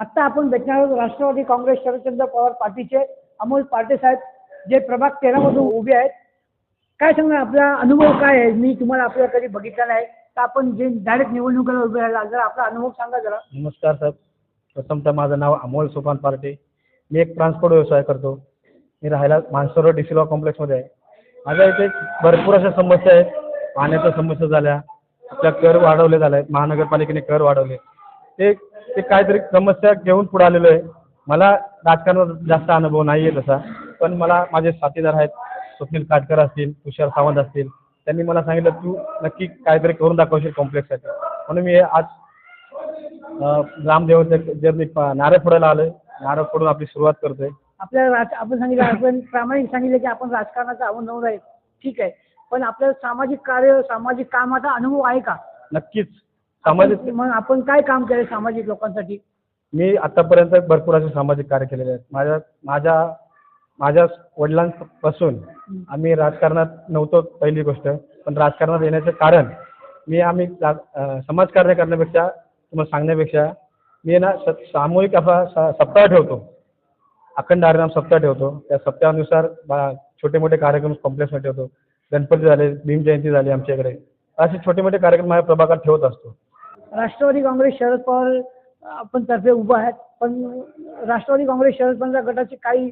आत्ता आपण भेटणार आहोत राष्ट्रवादी काँग्रेस शरदचंद्र पवार पार्टीचे अमोल पाटे साहेब जे प्रभाग तेरामधून उभे आहेत काय सांगणार? आपला अनुभव काय आहे? मी तुम्हाला आपल्या कधी बघितला नाही. तर आपण जे डायरेक्ट निवडणुकीला उभे राहिला जरा आपला अनुभव सांगा जरा. नमस्कार साहेब. प्रथमतः माझं नाव अमोल सोपान पार्टे मी एक ट्रान्सपोर्ट व्यवसाय करतो. मी राहायला मानसरोवर डी लॉ कॉम्प्लेक्समध्ये आहे. माझ्या इथे भरपूर अशा समस्या आहेत. पाण्याच्या समस्या झाल्या. आपल्या कर वाढवले झाले आहेत महानगरपालिकेने कर वाढवले. ते ते काहीतरी समस्या घेऊन पुढे आलेलो आहे. मला राजकारणात जास्त अनुभव नाही आहे तसा पण मला माझे साथीदार आहेत स्वप्नील काटकर असतील तुषार सावंत असतील त्यांनी मला सांगितलं तू नक्की काहीतरी करून दाखवशील कॉम्प्लेक्ससाठी. म्हणून मी आज रामदेवते जे मी प- नारळ फोडायला आलोय. नारळ फोडून आपली सुरुवात करतोय. आपल्याला राज आपण सांगितलं आपण प्रामाणिक सांगितलं की आपण राजकारणाचा अनुभव आहे. ठीक आहे. पण आपल्याला सामाजिक कार्य सामाजिक कामाचा अनुभव आहे का? नक्कीच. सामाजिक मग आपण काय काम केलं सामाजिक लोकांसाठी? मी आतापर्यंत भरपूर असे सामाजिक कार्य केलेले आहेत. माझ्या माझ्या माझ्या वडिलांपासून आम्ही राजकारणात नव्हतो पहिली गोष्ट. पण राजकारणात येण्याचं कारण मी आम्ही समाजकार्य करण्यापेक्षा तुम्हाला सांगण्यापेक्षा मी ना स- सामूहिक असा सप्ताह ठेवतो. अखंड हरिनाम सप्ताह ठेवतो. त्या सप्ताहानुसार छोटे मोठे कार्यक्रम कॉम्प्लेक्समध्ये ठेवतो. गणपती झाले भीम जयंती झाली आमच्या इकडे असे छोटे मोठे कार्यक्रम माझ्या प्रभागात ठेवत असतो. राष्ट्रवादी काँग्रेस शरद पवार आपण तर्फे उभं आहेत. पण राष्ट्रवादी काँग्रेस शरद पवार गटाचे काही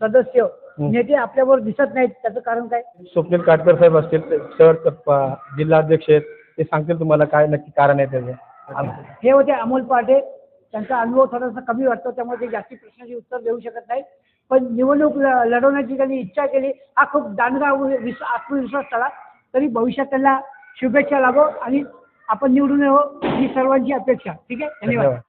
सदस्य हं. नेते आपल्यावर दिसत नाहीत. त्याचं कारण काय? स्वप्नील काटकर साहेब असतील प- जिल्हाध्यक्ष आहेत ते सांगतील तुम्हाला काय नक्की कारण आहे त्याचं. हे होते अमोल पाटे. त्यांचा अनुभव थोडासा कमी वाटतो त्यामुळे ते जास्ती प्रश्नाची उत्तर देऊ शकत नाही पण निवडणूक लढवण्याची त्यांनी इच्छा केली. हा खूप दांडगा विस आत्मविश्वास झाला तरी भविष्यात त्यांना शुभेच्छा लाभो आणि आपण निवडून येऊ ही सर्वांची अपेक्षा. ठीक आहे? धन्यवाद. धन्यवाद.